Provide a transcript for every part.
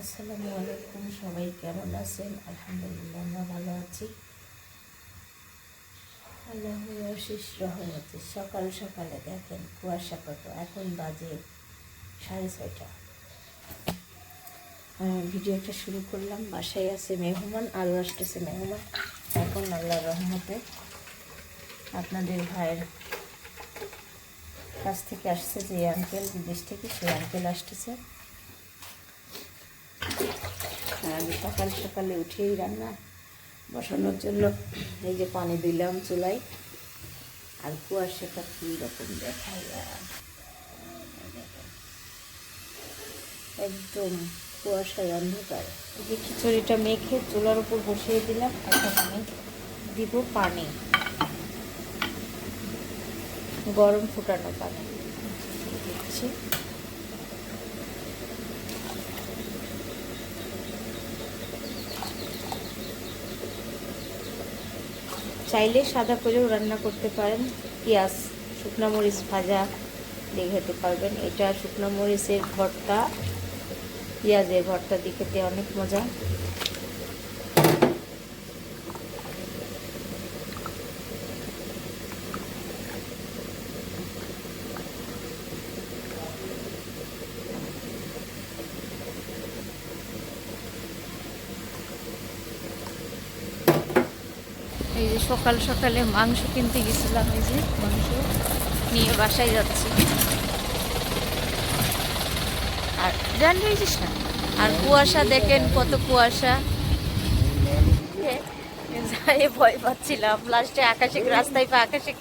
আসসালামু আলাইকুম, সবাই কেমন আছেন? আলহামদুলিল্লাহ, আমরা ভালো আছি। আল্লাহ অশেষ রহমতে সকাল সকালে দেখেন, কুয়াশা কত। এখন বাজে সাড়ে ছয়টা। ভিডিওটা শুরু করলাম। বাসায় আছে মেহমান আরও আসতেছে মেহমান। এখন আল্লাহর রহমতে আপনাদের ভাইয়ের কাছ থেকে আসছে যে আঙ্কেল বিদেশ থেকে, সেই আঙ্কেল আসতেছে। আমি সকাল সকালে উঠেই রান্না বসানোর জন্য এই যে পানি দিলাম চুলাই আর কুয়াশাটা কী রকম আর। একদম কুয়াশায় অন্ধকার। এই যে খিচুড়িটা মেখে চুলার উপর বসিয়ে দিলাম, এখন আমি দিব পানি। গরম ফুটানো পানি। দিচ্ছি। চাইলে সাদা করেও রান্না করতে পারেন। পেঁয়াজ, শুকনো মরিচ ভাজা দিয়ে খেতে পারবেন। এটা শুকনো মরিচের ভর্তা, পেঁয়াজের ভর্তা দিয়ে খেতে অনেক মজা। সকাল সকালে মাংস কিনতে গেছিলাম এই যে মাংস। নিয়ে বাসায় যাচ্ছি। আর জানতে না? আর কুয়াশা দেখেন কত কুয়াশা। যাই, ভয় পাচ্ছিলাম। লাস্টে আকাশিক রাস্তায় পা আকাশিক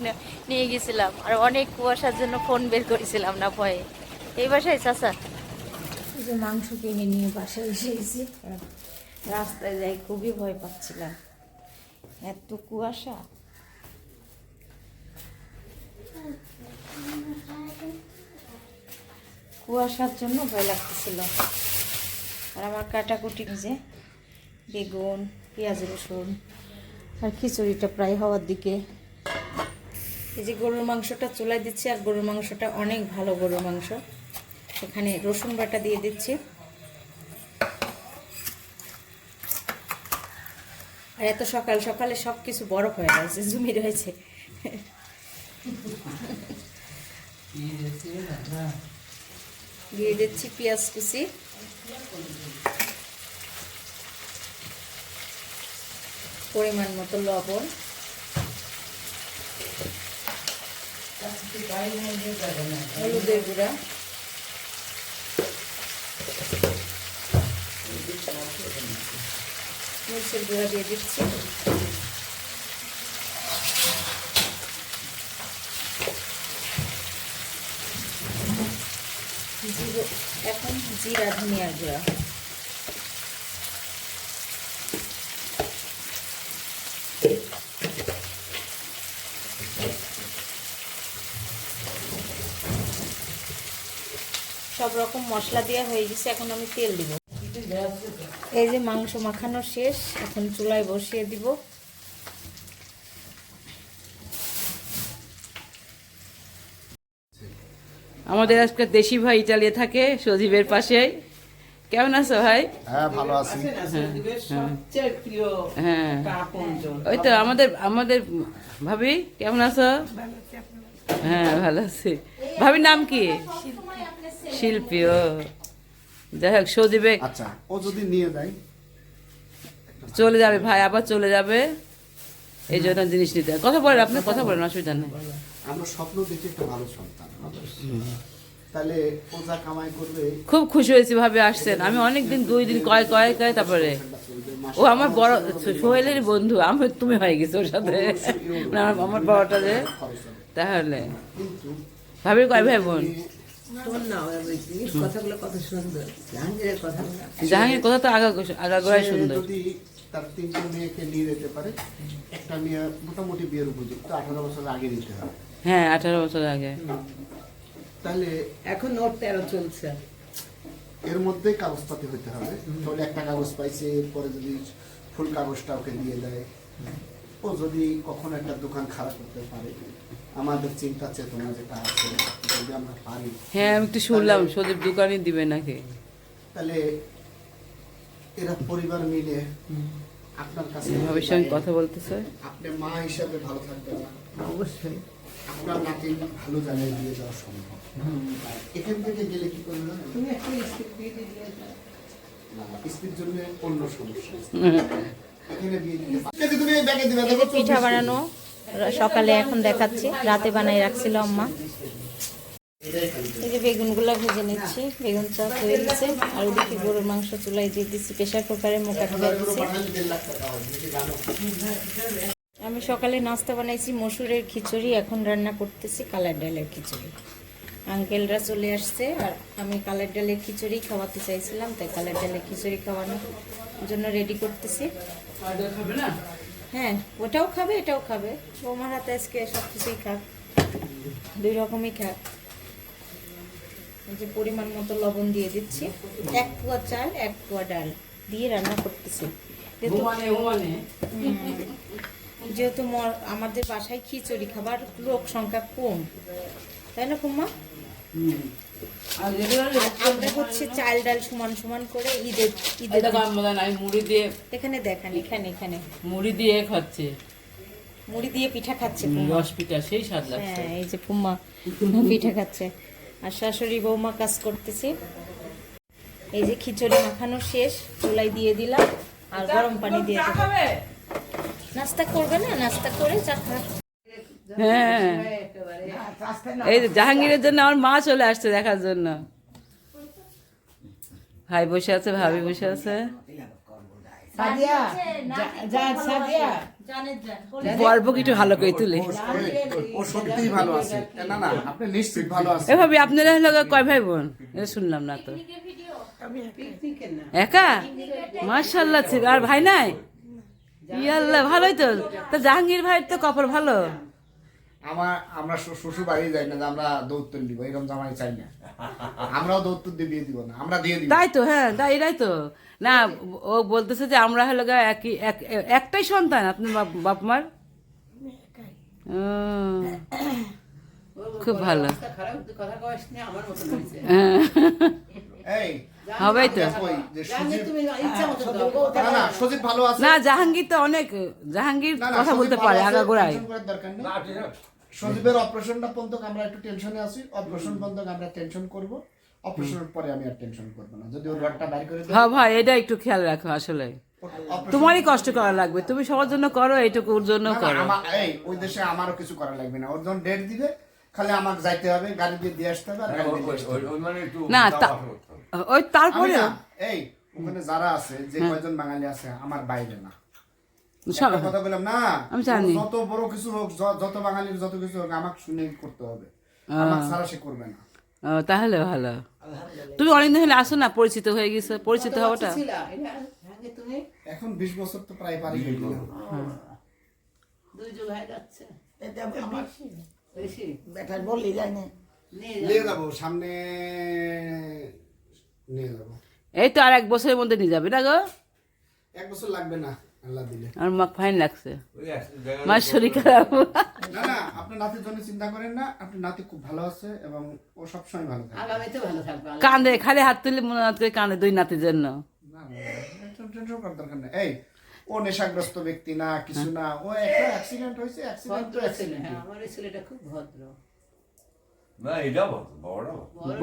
নিয়ে গেছিলাম। আর অনেক কুয়াশার জন্য ফোন বের করেছিলাম না, ভয়ে। এই বাসায়, চাচা? যে মাংস কিনে নিয়ে বাসায় এসে গেছি। রাস্তায় যাই, খুবই ভয় পাচ্ছিলাম। এত কুয়াশা। কুয়াশার জন্য ভয় লাগতেছিল। আর আমার কাটাকুটি যে বেগুন, পেঁয়াজ, রসুন আর খিচুড়িটা প্রায় হওয়ার দিকে। এই যে গরুর মাংসটা চুলাই দিচ্ছি আর গরুর মাংসটা অনেক ভালো গরুর মাংস। এখানে রসুন বাটা দিয়ে দিচ্ছি। আর এত সকাল সকালে সব কিছু বরফ হয়ে গেছে জমি রয়েছে দিয়ে দিচ্ছি পেঁয়াজ কুচি। পরিমাণ মতো লবণ। হলুদের গুঁড়া। মরিচের গুঁড়া দিয়ে দিচ্ছি। এখন জিরা ধনিয়ার গুঁড়া। সব রকম মশলা দেওয়া হয়ে গেছে, এখন আমি তেল দিব। এই যে মাংস মাখানো শেষ এখন চুলায় বসিয়ে দিব। আমাদের আজকে দেশি ভাই ইটালিয়ে থাকে সজীবের পাশে। কেমন আছো ভাই? হ্যাঁ ভালো আছি। হ্যাঁ। ওই তো আমাদের আমাদের ভাবি কেমন আছো? হ্যাঁ ভালো আছি। ভাবির নাম কি? শিল্পী ও। যাই হোক সজীবে আচ্ছা ও যদি নিয়ে যায়? চলে যাবে ভাই আবার চলে যাবে। এই জন্য জিনিস নিতে কথা বলেন আপনি কথা বলেন অসুবিধা নেই। আমরা স্বপ্ন দেখি একটা ভালো সন্তান তাহলে ও যা কামাই করবে খুব খুশি হয়েছি ভাবে আসছেন। আমি অনেকদিন দুই দিন কয় কয় কয় তারপরে ও আমার বড় সোহেলের বন্ধু। আমি তুমি হয়ে গেছো ওর সাথে। আমার আমার বড়টা যে তাহলে। ভাবির কয় ভাই বোন? জাহাঙ্গীর কথা তো আগা আগা গোড়ায় সুন্দর। যদি তার তিনটে মেয়েকে নিয়ে যেতে পারে একটা মেয়ে মোটামুটি বিয়ের উপযুক্ত আঠারো বছর আগে নিতে হবে। হ্যাঁ আঠারো বছর আগে। তাহলে এখন ওর তেরো চলছে। এর মধ্যেই কাগজপাতি হতে হবে। তাহলে একটা কাগজ পাইছে এরপরে যদি ফুল কাগজটা ওকে দিয়ে দেয়। ও যদি কখনো একটা দোকান খারাপ করতে পারে আমাদের চিন্তা চেতনা যেটা আছে যদি আমরা পারি। হ্যাঁ আমি একটু শুনলাম সদীপ দোকানই দিবে নাকি? তাহলে এরা পরিবার মিলে আপনার কাছে ভাবির সঙ্গে কথা বলতে বলতেছে। আপনি মা হিসাবে ভালো থাকবেন অবশ্যই। আপনার নাতি ভালো জায়গায় দিয়ে যাওয়া সম্ভব। এখান থেকে গেলে কি করবে? তুমি একটা স্কুল দিয়ে দিলে না, স্ত্রীর জন্য অন্য সমস্যা। এখানে বিয়ে দিলে তুমি ব্যাগে দিবে দেখো পিঠা বানানো। সকালে এখন দেখাচ্ছি, রাতে বানাই রাখছিল আম্মা। এই যে বেগুনগুলো ভেজে নিচ্ছি, বেগুন চাপ হয়ে গেছে আর ওদিকে গরুর মাংস চুলাই দিয়ে দিচ্ছি প্রেশার কুকারে মোকা ঢুকা আমি সকালে নাস্তা বানাইছি, মসুরের খিচুড়ি, এখন রান্না করতেছি কালার ডালের খিচুড়ি। আঙ্কেলরা চলে আসছে, আর আমি কালার ডালের খিচুড়ি খাওয়াতে চাইছিলাম, তাই কালার ডালের খিচুড়ি খাওয়ানোর জন্য রেডি করতেছি। হ্যাঁ ওটাও খাবে এটাও খাবে। বৌমার হাতে আজকে সব কিছুই খাক। দুই রকমই খাক। যে পরিমাণ মতো লবণ দিয়ে দিচ্ছি। এক পোয়া চাল এক পোয়া ডাল দিয়ে রান্না করতেছি। যেহেতু আমাদের বাসায় খিচুড়ি খাবার লোক সংখ্যা কম। তাই না কুম্মা আমরা হচ্ছে চাল ডাল সমান সমান করে ঈদের ঈদের মুড়ি দিয়ে এখানে দেখান এখানে এখানে। মুড়ি দিয়ে খাচ্ছে। মুড়ি দিয়ে পিঠা খাচ্ছে রস পিঠা সেই স্বাদ লাগছে। হ্যাঁ এই যে পুম্মা পিঠা খাচ্ছে। আর শাশুড়ি বৌমা কাজ করতেছে। এই যে খিচুড়ি মাখানো শেষ চুলাই দিয়ে দিলাম আর গরম পানি দিয়ে দেবো। নাস্তা করবে না? নাস্তা করে চা খা। হ্যাঁ। এই যে জাহাঙ্গীরের জন্য আমার মা চলে আসছে দেখার জন্য। ভাই বসে আছে ভাবি বসে আছে। ভালো করে তুলে। ও- ও ভালো আছে। না না আপনি নিশ্চিত ভালো আছে এ ভাবি আপনারা হলো কয় ভাই বোন শুনলাম না তো। একা। মার্শাল্লাহ ছিল আর ভাই নাই? ইয়াল্লাহ ভালোই তো। তা জাহাঙ্গীর ভাইয়ের তো কপাল ভালো। আমার আমরা শ্বশুর বাড়ি যাই না যে আমরা দৌত্তর দিব এরকম জামাই চাই না। আমরাও দৌত্তর দিয়ে বিয়ে দিব না আমরা দিয়ে দিব। তাই তো হ্যাঁ তাই এটাই তো। না ও বলতেছে যে আমরা হলো গা একই এক- একটাই সন্তান আপনার বাপ- মার? ও, খুব ভালো। হ্যাঁ, এই হবেই তো। না না সজীব ভালো আছে। না জাহাঙ্গীর তো অনেক জাহাঙ্গীর কথা বলতে পারে আগাগোড়ায় সজীবের অপারেশনটা পর্যন্ত আমরা একটু টেনশনে আছি। অপারেশন পর্যন্ত আমরা টেনশন করব। অপারেশনের পরে আমি আর টেনশন করব না। যদি ওর রডটা বাইর করে দেয়। হ্যাঁ ভাই এটা একটু খেয়াল রাখো আসলে। তোমারই কষ্ট করা লাগবে। তুমি সবার জন্য করো এইটুকু ওর জন্য করো। আমার- এই ওই দেশে আমারও কিছু করা লাগবে না। ওর জন্য ডেট দিবে খালি আমাকে যাইতে হবে গাড়ি দিয়ে দিয়ে আসতে হবে আর দিয়ে না ওই তারপরে এই ওখানে যারা আছে যে কয়জন বাঙালি আছে আমার বাইরে না। কথা বললাম না আমি জানি। যত বড় কিছু হোক যত বাঙালির যত কিছু হোক আমাকে শুনে করতে হবে। আমাকে ছাড়া সে করবে না। তাহলে ভালো। তুমি অনেকদিন হলে আসো না পরিচিত হয়ে গেছে পরিচিত হওয়াটা? এখন বিশ বছর তো প্রায় পারি দুই যুগ হয়ে যাচ্ছে। বেটার বললি যায় না। নিয়ে যাব সামনে নিয়ে যাব। এই তো আর এক বছরের মধ্যে নিয়ে যাবে না গো? এক বছর লাগবে না। আমার মা ফাইন লাগছে। মার শরীর খারাপ। না না আপনার নাতির জন্য চিন্তা করেন না আপনার নাতি খুব ভালো আছে এবং ও সবসময় ভালো থাকে। আগামীতে ভালো থাকবে আল্লাহ। কান্দে খালি হাত তুলে মনে হচ্ছে কান্দে দুই নাতির জন্য। এই ও নেশাগ্রস্ত ব্যক্তি না কিছু না ও একটা অ্যাক্সিডেন্ট হয়েছে অ্যাক্সিডেন্ট তো অ্যাক্সিডেন্ট হ্যাঁ আমার ছেলেটা খুব ভদ্র। না এটা বল বড়।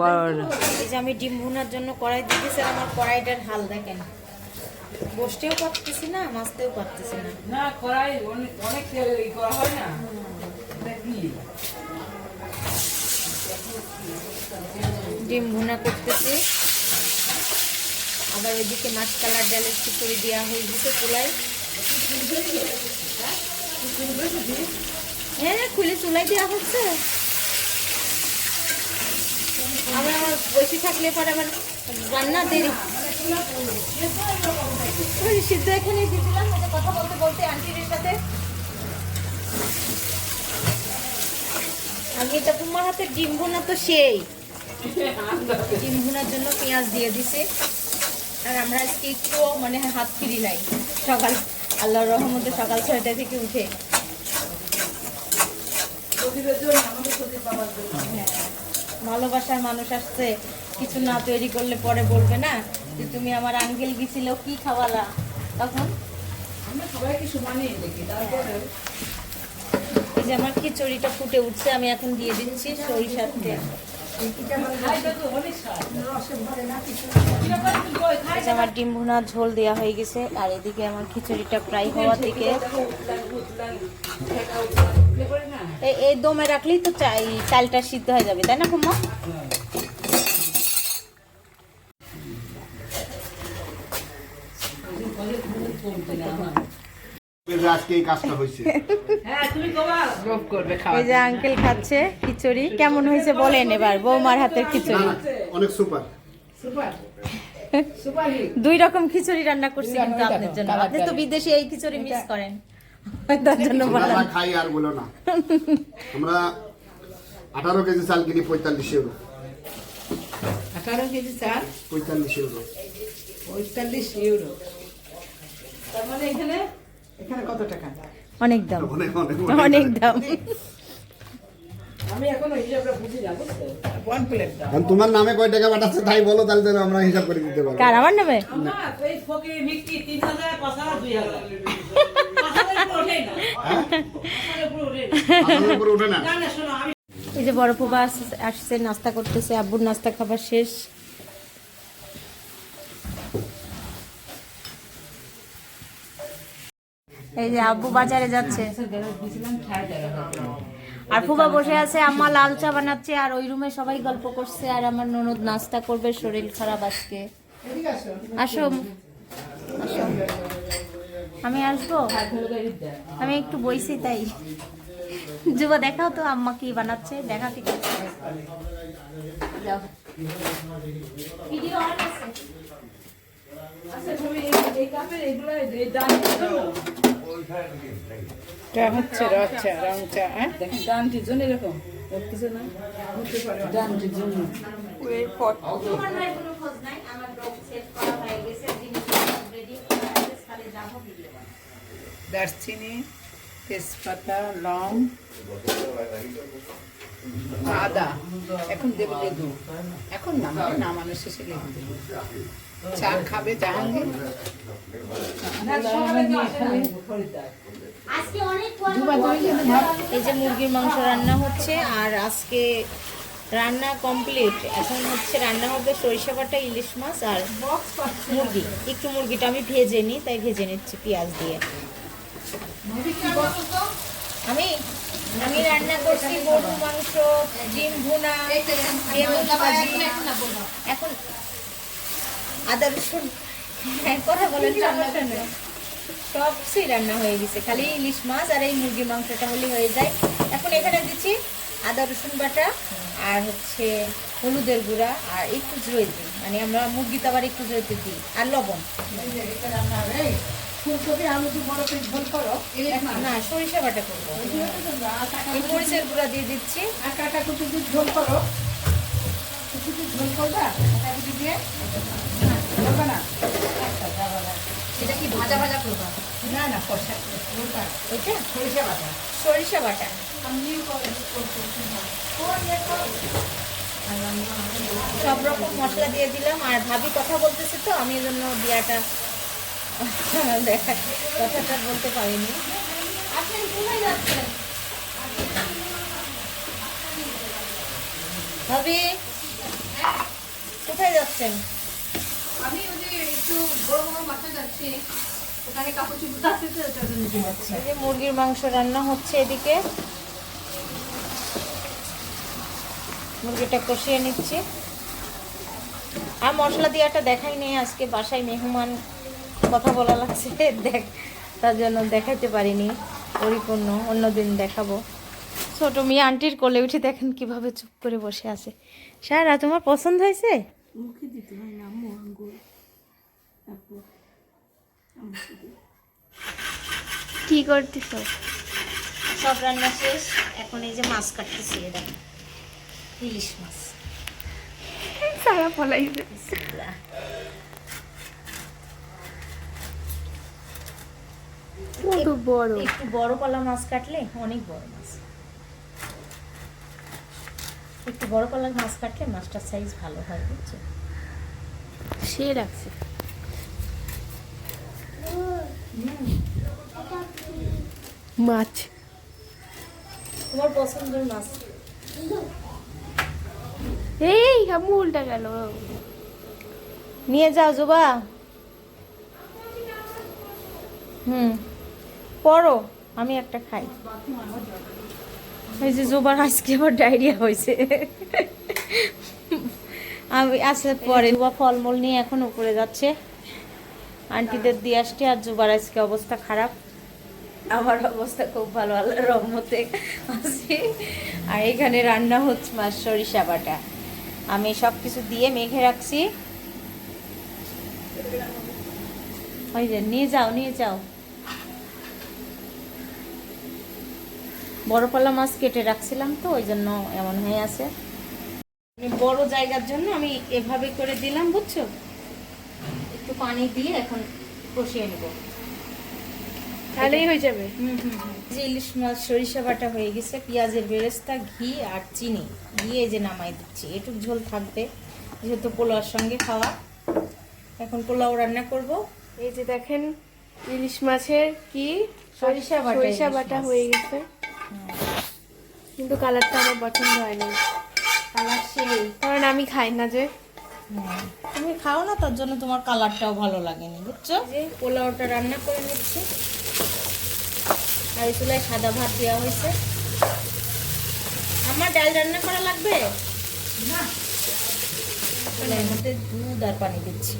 বড়। এই যে আমি ডিম ভুনার জন্য কড়াই দিতেছি আমার কড়াইটার হাল দেখেন। বসতেও পারতেছি না মাছতেও পারতেছি না। না করাই অনেক করা হয় না। ডিম ভুনা করতেছি। আবার ওইদিকে মাছ কালার ডালের খিচুড়ি দেওয়া হয়ে গেছে চুলাই হ্যাঁ খুলে চুলাই দেওয়া হচ্ছে। আবার আমার বসে থাকলে পরে আবার রান্না দেরি সিদ্ধ এখানে দিয়েছিলাম ওটা কথা বলতে বলতে আন্টির সাথে। আমি এটা তোমার হাতে ডিম ভুনা তো সেই। ডিম ভুনার জন্য পেঁয়াজ দিয়ে দিছে। আর আমরা আজকে একটু মানে হাত ফিরি নাই। সকাল আল্লাহর রহমতে সকাল ছয়টা থেকে উঠে। হ্যাঁ, ভালোবাসার মানুষ আসছে। কিছু না তৈরি করলে পরে বলবে না। যে তুমি আমার আঙ্কেল গেছিল কি খাওয়ালা? তখন? আমরা সবাইকে সমানে দেখি তারপরে এই যে আমার খিচুড়িটা ফুটে উঠছে আমি এখন দিয়ে দিচ্ছি সরিষার তেল। আমার ডিম ভুনা ঝোল দেওয়া হয়ে গেছে আর এদিকে আমার খিচুড়িটা প্রায় হওয়ার দিকে এই- এই দমে রাখলেই তো চাই চালটা সিদ্ধ হয়ে যাবে তাই না কুম্মা আজকে এই যে আঙ্কেল খাচ্ছে খিচুড়ি। কেমন হয়েছে বলেন এবার বৌমার হাতের খিচুড়ি। অনেক সুপার। সুপার সুপার হিট দুই রকম খিচুড়ি রান্না করছি কিন্তু আপনার জন্য। আপনি তো বিদেশে এই খিচুড়ি মিস করেন। তার জন্য বললাম। খাই আর বলো না। আমরা আঠারো কেজি চাল কিনি পঁয়তাল্লিশ ইউরো আঠারো কেজি চাল? পঁয়তাল্লিশ ইউরো পঁয়তাল্লিশ ইউরো তার মানে এখানে এখানে কত টাকা? অনেক দাম। অনেক দাম। আমি এখনও হিসাবটা বুঝি না বুঝতে ওয়ান প্লেট দাও। তোমার নামে কয় টাকা পাঠাচ্ছে তাই বলো তাহলে যেন আমরা হিসাব করে দিতে পারব। কার আমার নেবে আমার এই ফকির যে বড় আস- আসছে নাস্তা করতেছে আব্বুর নাস্তা খাবার শেষ। এই যে আব্বু বাজারে যাচ্ছে। আর ফুবা বসে আছে, আম্মা লাল চা বানাচ্ছে, আর ওই রুমে সবাই গল্প করছে, আর আমার ননদ নাস্তা করবে শরীর খারাপ আজকে। আসো। আসো। আমি আসব? আমি একটু বইছি তাই। যুব, দেখাও তো আম্মা কি বানাচ্ছে, দেখা আছে আচ্ছা রং চা হ্যাঁ? দেখেন ডানটির জন্য এরকম। কিছু না ডানটির জন্য। হয়ে দারচিনি তেজপাতা লং। আদা এখন দেবো লেবু। এখন না মানে নামানোর শেষে লেবু দেবো। চা খাবে জাহাঙ্গীর এই যে মুরগির মাংস রান্না হচ্ছে আর আজকে রান্না কমপ্লিট। এখন হচ্ছে রান্না হবে সরিষা বাটা ইলিশ মাছ আর মুরগি। একটু মুরগিটা আমি ভেজে নিই তাই ভেজে নিচ্ছি পেঁয়াজ দিয়ে। আমি আমি রান্না করছি গরু মাংস ডিম ভুনা এখন আদা রসুন। হ্যাঁ, কথা বলেন সমস্যা নেই সব কিছুই রান্না হয়ে গেছে। খালি ইলিশ মাছ আর এই মুরগি মাংসটা হলে হয়ে যায়। এখন এখানে দিচ্ছি আদা রসুন বাটা আর হচ্ছে হলুদের গুঁড়া আর একটু জৈতে মানে আমরা মুরগিতে আবার একটু জৈতে দিই। আর লবণ। ফুলকপি আলু তো বড় করে ঝোল করো। না সরিষা বাটা করব। মরিচের গুঁড়া দিয়ে দিচ্ছি। আর কাটা কুচি দিয়ে ঝোল করো। কুচি দিয়ে ঝোল করবা? কাটা কুচি দিয়ে? করবা না? এটা কি ভাজা ভাজা করব? না না কষা। ঝোলটা ওইটা? সরিষা বাটা। সরিষা বাটা। সব রকম মশলা দিয়ে দিলাম। আর ভাবি কথা বলতেছে তো আমি এই জন্য দিয়াটা দেখা কথাটা বলতে পারিনি। ভাবি কোথায় যাচ্ছেন? আমি ওই যে একটু বড় বড় মাথা যাচ্ছি। যে মুরগির মাংস রান্না হচ্ছে এদিকে। মুরগিটা কষিয়ে নিচ্ছি। আর মশলা দিয়াটা দেখাই নেই আজকে বাসায় মেহমান কথা বলা লাগছে দেখ তার জন্য দেখাইতে পারিনি পরিপূর্ণ অন্যদিন দেখাবো। ছোট মেয়ে আন্টির কোলে উঠে দেখেন কীভাবে চুপ করে বসে আছে। সারা তোমার পছন্দ হয়েছে? কি করতেছ? সব রান্না শেষ এখন এই যে মাছ কাটতেছি এটা ইলিশ মাছ। সারা ফলাইছে কত বড়। একটু বড় পালা মাছ কাটলে অনেক বড় মাছ। একটু বড় পাল্লার মাছ কাটলে মাছটার সাইজ ভালো হয় বুঝছ? সে রাখছে। মাছ। তোমার পছন্দের মাছ? এই উল্টা গেল। নিয়ে যাও জোবা। হুম। পড়ো আমি একটা খাই। ওই যে জোবার আজকে আবার ডায়রিয়া হয়েছে। আমি আসলে পরে। জোবা ফলমূল নিয়ে এখন উপরে যাচ্ছে। আন্টিদের দিয়ে আসছে আর জোবার আজকে অবস্থা খারাপ। আমার অবস্থা খুব ভালো, আল্লাহর রহমতে আছে। আর এখানে রান্না হচ্ছে মাছ, সরিষা বাটা। আমি সব কিছু দিয়ে মেখে রাখছি। ওই যে, নিয়ে যাও নিয়ে যাও। বড় পাল্লা মাছ কেটে রাখছিলাম তো ওই জন্য এমন হয়ে আছে। বড় জায়গার জন্য আমি এভাবে করে দিলাম বুঝছ? একটু পানি দিয়ে এখন কষিয়ে নেব। তাহলেই হয়ে যাবে। যে ইলিশ মাছ সরিষা বাটা হয়ে গেছে পেঁয়াজের বেরেস্তা ঘি আর চিনি। দিয়ে এই যে নামাই দিচ্ছি। এটুক ঝোল থাকবে যেহেতু পোলাওর সঙ্গে খাওয়া। এখন পোলাও রান্না করব। এই যে দেখেন ইলিশ মাছের কি? সরিষা বাটা সরিষা বাটা হয়ে গেছে। কিন্তু কালারটা আমার পছন্দ হয় না কালার সেই। কারণ আমি খাই না যে। তুমি খাও না তার জন্য তোমার কালারটাও ভালো লাগেনি বুঝছ? যে পোলাওটা রান্না করে নিচ্ছি। আর চুলায় সাদা ভাত দেওয়া হয়েছে। আমার ডাল রান্না করা লাগবে? না। এর মধ্যে দুধ আর পানি দিচ্ছি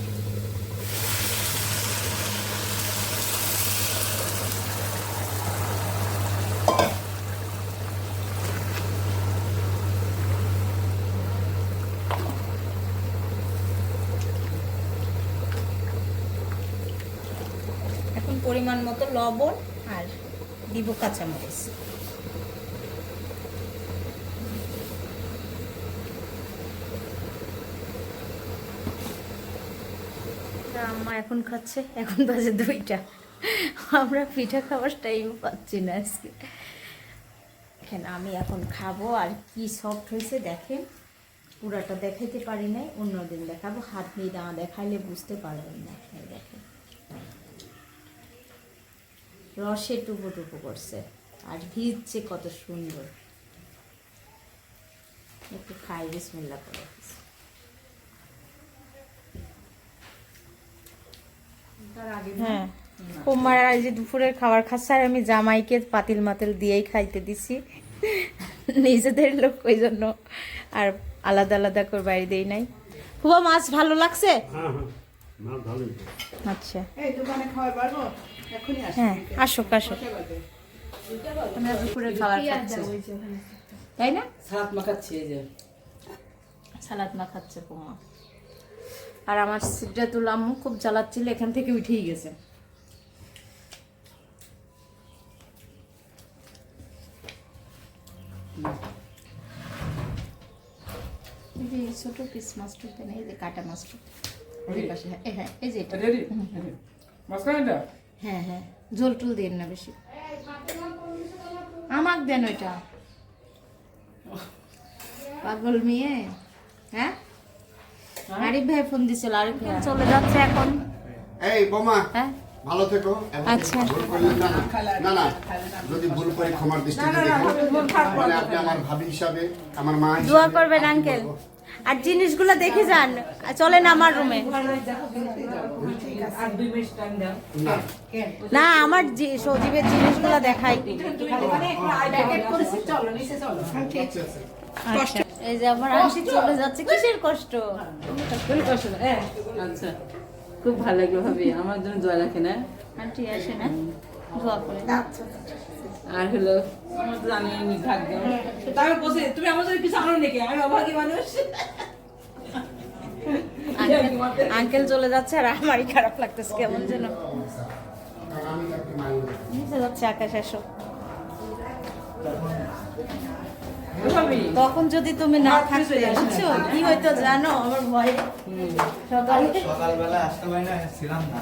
এখন পরিমাণ মতো লবণ আর দিব কাঁচামরিচ। আম্মা এখন খাচ্ছে, এখন বাজে দুইটা। আমরা পিঠা খাওয়ার টাইম পাচ্ছি না আজকে। এখানে আমি এখন খাব আর কি সফট হয়েছে দেখেন। পুরাটা দেখাইতে পারি নাই, অন্যদিন দেখাবো। হাত নিয়ে না দেখাইলে বুঝতে পারবেন না। দেখেন। রসে টুপো টুপো করছে। আর ভিজছে কত সুন্দর। একটু খাই বিসমিল্লা করে হ্যাঁ। কুমার আর যে দুপুরের খাবার খাচ্ছে আর আমি জামাইকে পাতিল মাতিল দিয়েই খাইতে দিছি। নিজেদের লোক ওই জন্য আর আলাদা আলাদা করে বাইরে দেই নাই। খুব মাছ ভালো লাগছে? আচ্ছা। এই দোকানে খাওয়া পারব? হ্যাঁ আসুক আসুক আমরা দুপুরে খাবার খাচ্ছি? তাই না? সাত মাখাচ্ছি এই যে। সালাদ মা পোমা আর আমার সিদ্ধাতুল আম্মু খুব জ্বালাচ্ছিল এখান থেকে উঠেই গেছে। এই যে এই ছোট পিস মাছটা এই যে কাটা মাছটা এই হ্যাঁ, হ্যাঁ এই যে এটা? হ্যাঁ হ্যাঁ। ঝোল টুল দেন না বেশি। আমাক দেন ওইটা। পাগল মেয়ে। হ্যাঁ? আরিফ ভাই ফোন দিছিল আরিফ ভাই চলে যাচ্ছে এখন। এই বোমা। হ্যাঁ? ভালো থেকো। আচ্ছা। না না, না না। যদি ভুল করে ক্ষমার দৃষ্টিতে দেখো আপনি আমার ভাবি হিসাবে আমার মা দোয়া করবেন আঙ্কেল। আর জিনিসগুলো দেখে যান। আর চলেন আমার রুমে আর দুই মিনিট টাইম দাও না না আমার সজীবের জিনিসগুলো দেখাই। আচ্ছা, আচ্ছা। আচ্ছা এই যে আমার চলে যাচ্ছে কিসের কষ্ট? কোনো কষ্ট না হ্যাঁ। আচ্ছা খুব ভালো লাগল ভাবি আমার জন্য দোয়া রাখে না আন্টি আসে না দোয়া করে আর হলো আমার তো জানি নি ভাগ্য তারপর বসে তুমি আমার কিছু আনো নাকি? আমি অভাগী মানুষ। আঙ্কেল- চলে যাচ্ছে আর আমারই খারাপ লাগতেছে কেমন যেন। মানি যাচ্ছে আকাশ ভাবি তখন যদি তুমি না থাকতে বুঝছ কি হয়তো জানো আমার ভয়। সকালে সকালবেলা আসতে পারি না ছিলাম না।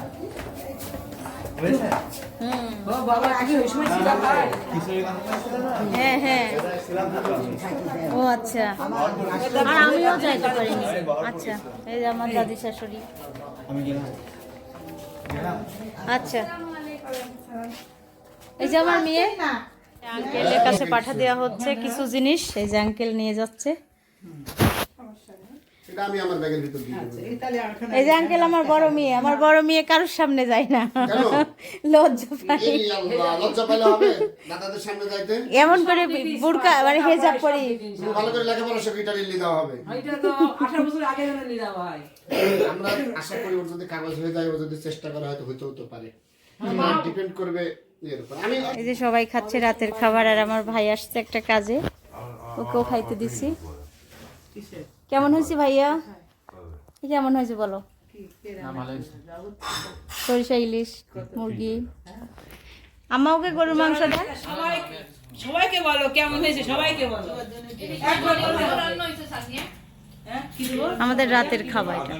হ্যাঁ হ্যাঁ আমি। ও আচ্ছা। আর আমিও যাইতে পারিনি। আচ্ছা এই যে আমার দাদি শাশুড়ি। আমি গেলাম গেলাম আচ্ছা। এই যে আমার মেয়ে আঙ্কেলের কাছে পাঠা দেওয়া হচ্ছে কিছু জিনিস এই যে আঙ্কেল নিয়ে যাচ্ছে। এটা আমি আমার ব্যাগের ভিতর দিয়ে দেবো। এই যে আঙ্কেল আমার বড় মেয়ে আমার বড় মেয়ে কারোর সামনে যায় না। কেন? লজ্জা পাই লজ্জা পাইলে হবে? দাদাদের সামনে যাইতে? এমন করে মানে হেজাব করি ভালো করে লেখাপড়া শিখে এটা নিয়ে দেওয়া হবে। এটা তো আঠারো বছর আগে যেন নিলাম ভাই আমরা আশা করি ওর যদি কাগজ হয়ে যায় ও যদি চেষ্টা করা হয়তো হইতেও তো পারে। ডিপেন্ড করবে এর উপর। আমি এই যে সবাই খাচ্ছে রাতের খাবার আর আমার ভাই আসছে একটা কাজে। ওকেও খাইতে দিছি। কেমন হয়েছে ভাইয়া? কেমন হয়েছে বলো। সরিষা ইলিশ মুরগি। আমা ওকে গরুর মাংস দেন। সবাইকে বলো কেমন হয়েছে? সবাইকে বলো। হ্যাঁ আমাদের রাতের খাবার। এটা